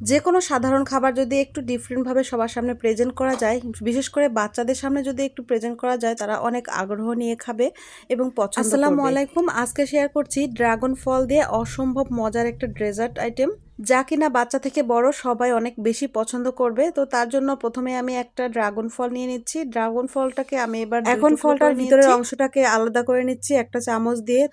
যে কোনো সাধারণ খাবার যদি একটু ডিফারেন্টভাবে সবার সামনে প্রেজেন্ট করা যায় বিশেষ করে বাচ্চাদের সামনে যদি একটু প্রেজেন্ট করা যায় তারা অনেক আগ্রহ নিয়ে খাবে এবং পছন্দ আসসালামু আলাইকুম আজকে শেয়ার করছি ড্রাগন ফল দিয়ে অসম্ভব মজার একটা ডেজার্ট আইটেম যা কিনা বাচ্চা থেকে বড় সবাই অনেক বেশি পছন্দ করবে। তো তার জন্য প্রথমে আমি একটা ড্রাগন ফল নিয়ে নিচ্ছি। ড্রাগন ফলটাকে আমি এবার এখন ফলটার ভিতরের অংশটাকে আলাদা করে নিচ্ছি একটা চামচ দিয়ে।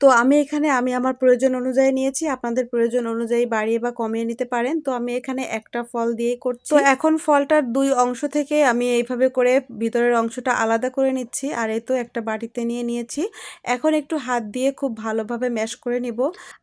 তো আমি এখানে আমি আমার প্রয়োজন অনুযায়ী নিয়েছি আপনাদের প্রয়োজন অনুযায়ী বাড়িয়ে বা কমিয়ে নিতে পারেন। তো আমি এখানে একটা ফল দিয়েই করছি। তো এখন ফলটার দুই অংশ থেকে আমি এইভাবে করে ভিতরের অংশটা আলাদা করে নিচ্ছি আর এই তো একটা বাটিতে নিয়ে নিয়েছি। এখন একটু হাত দিয়ে খুব ভালোভাবে ম্যাশ করে নিব।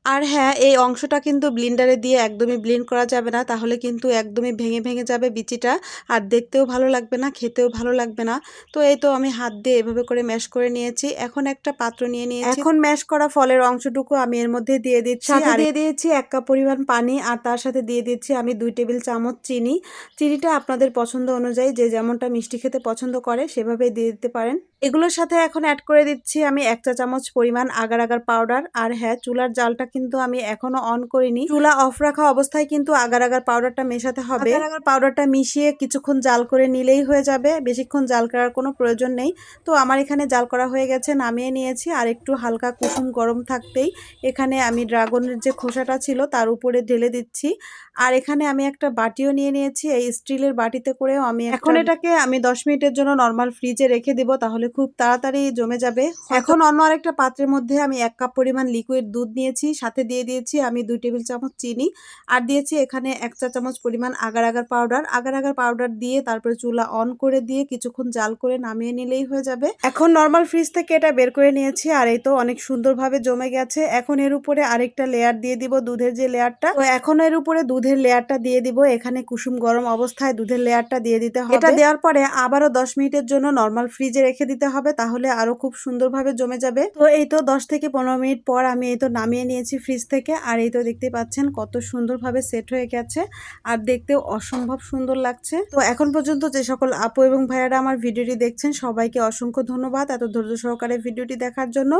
আর হ্যাঁ এই অংশটা কিন্তু ব্লিন্ডারে দিয়ে একদমই ব্লিন্ড করা যাবে না তাহলে কিন্তু একদমই ভেঙে ভেঙে যাবে বিচিটা আর দেখতেও ভালো লাগবে না খেতেও ভালো লাগবে না। তো এই তো আমি হাত দিয়ে এভাবে করে ম্যাশ করে নিয়েছি। এখন একটা পাত্র নিয়ে নিয়েছি। এখন ম্যাশ করা ফলের অংশটুকু আমি এর মধ্যে দিয়ে দিচ্ছি। আর দিয়ে দিয়েছি এক কাপ পরিমাণ পানি আর তার সাথে দিয়ে দিচ্ছি আমি দুই টেবিল চামচ চিনি। চিনিটা আপনাদের পছন্দ অনুযায়ী যে যেমনটা মিষ্টি খেতে পছন্দ করে সেভাবে দিয়ে দিতে পারেন। এগুলোর সাথে এখন অ্যাড করে দিচ্ছি আমি এক চা চামচ পরিমাণ আগার আগার পাউডার আর হ্যাঁ চুলার জালটা কিন্তু আমি এখনও অন করিনি। চুলা অফ রাখা অবস্থায় কিন্তু আগার আগার পাউডারটা মেশাতে হবে। আগার আগার পাউডারটা মিশিয়ে কিছুক্ষণ জাল করে নিলেই হয়ে যাবে। বেশিক্ষণ জাল করার কোনো প্রয়োজন নেই। তো আমার এখানে জাল করা হয়ে গেছে নামিয়ে নিয়েছি। আর একটু হালকা কুসুম গরম থাকতেই এখানে আমি ড্রাগনের যে খোসাটা ছিল তার উপরে ঢেলে দিচ্ছি। আর এখানে আমি একটা বাটিও নিয়ে নিয়েছি এই স্টিলের বাটিতে করেও আমি এখন এটাকে আমি দশ মিনিটের জন্য নর্মাল ফ্রিজে রেখে দিব তাহলে খুব তাড়াতাড়ি জমে যাবে। এখন অন্য আরেকটা পাত্রের মধ্যে আমি এক কাপ পরিমাণ লিকুইড দুধ নিয়েছি সাথে দিয়ে দিয়েছি আমি দুই টেবিল চামচ চিনি আর দিয়েছি এখানে এক চা চামচ পরিমাণ agar agar powder agar agar powder দিয়ে তারপরে চুলা অন করে দিয়ে কিছুক্ষণ জাল করে নামিয়ে নিলেই হয়ে যাবে। এখন নর্মাল ফ্রিজ থেকে এটা বের করে নিয়েছি আর এই তো অনেক সুন্দরভাবে জমে গেছে। এখন এর উপরে আরেকটা লেয়ার দিয়ে দিব দুধের যে লেয়ারটা এখন এর উপরে দুধের লেয়ারটা দিয়ে দিব। এখানে কুসুম গরম অবস্থায় দুধের লেয়ারটা দিয়ে দিতে হবে। এটা দেওয়ার পরে আবারও দশ মিনিটের জন্য নর্মাল ফ্রিজে রেখে দিতে হবে, তাহলে আরও খুব সুন্দরভাবে জমে যাবে। তো এই তো দশ থেকে পনেরো মিনিট পর আমি এই তো নামিয়ে নিয়েছি ফ্রিজ থেকে, আর এই তো দেখতে পাচ্ছেন কত সুন্দরভাবে সেট হয়ে গেছে, আর দেখতেও অসম্ভব সুন্দর লাগছে। তো এখন পর্যন্ত যে সকল আপু এবং ভাইয়ারা আমার ভিডিওটি দেখছেন, সবাইকে অসংখ্য ধন্যবাদ এত ধৈর্য সহকারে ভিডিওটি দেখার জন্য।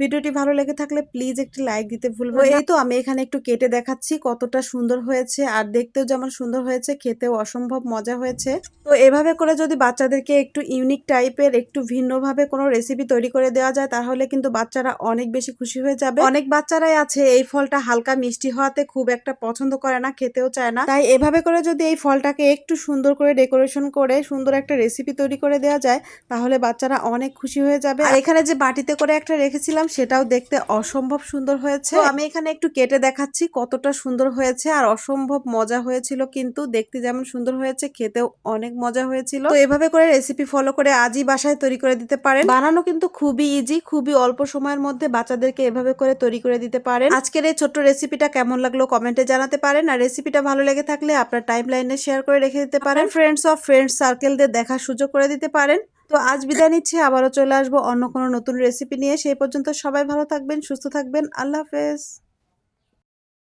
ভিডিওটি ভালো লেগে থাকলে প্লিজ একটি লাইক দিতে ভুলবো এই তো আমি এখানে একটু কেটে দেখাচ্ছি কতটা সুন্দর হয়েছে। আর দেখতেও যেমন সুন্দর হয়েছে, খেতেও অসম্ভব মজা হয়েছে। তো এভাবে করে যদি বাচ্চাদেরকে একটু ইউনিক টাইপের একটু ভিন্নভাবে কোনো রেসিপি তৈরি করে দেওয়া যায়, তাহলে কিন্তু বাচ্চারা অনেক বেশি খুশি হয়ে যাবে। অনেক বাচ্চারাই আছে এই ফলটা হালকা মিষ্টি হওয়াতে খুব একটা পছন্দ করে না, খেতেও চায় না। তাই এভাবে করে যদি এই ফলটাকে একটু সুন্দর করে ডেকোরেশন করে, সুন্দর একটা রেসিপি তৈরি করে দেওয়া যায়, তাহলে বাচ্চারা অনেক খুশি হয়ে যাবে। আর এখানে যে বাটিতে করে একটা রেখেছিলাম, সেটাও দেখতে অসম্ভব সুন্দর হয়েছে। আমি এখানে একটু কেটে দেখাচ্ছি কতটা সুন্দর হয়েছে আর অসম্ভব মজা হয়েছিল, কিন্তু দেখতে যেমন সুন্দর হয়েছে, খেতেও অনেক মজা হয়েছিল। তো এভাবে করে রেসিপি ফলো করে আজই বাসায় তৈরি করে দিতে পারেন। বানানো কিন্তু খুবই ইজি খুবই অল্প সময়ের মধ্যে বাচ্চাদেরকে এভাবে করে তৈরি করে দিতে পারেন। আজকের এই ছোট্ট রেসিপিটা কেমন লাগল কমেন্টে জানাতে পারেন। আর রেসিপিটা ভালো লেগে থাকলে আপনার টাইম লাইনে শেয়ার করে রেখে দিতে পারেন। ফ্রেন্ডস অফ ফ্রেন্ডস সার্কেলদের দেখার সুযোগ করে দিতে পারেন। তো আজ বিদায় নিচ্ছি, আবারও চলে আসব অন্য কোনো নতুন রেসিপি নিয়ে। সেই পর্যন্ত সবাই ভালো থাকবেন, সুস্থ থাকবেন। আল্লাহ হাফেজ।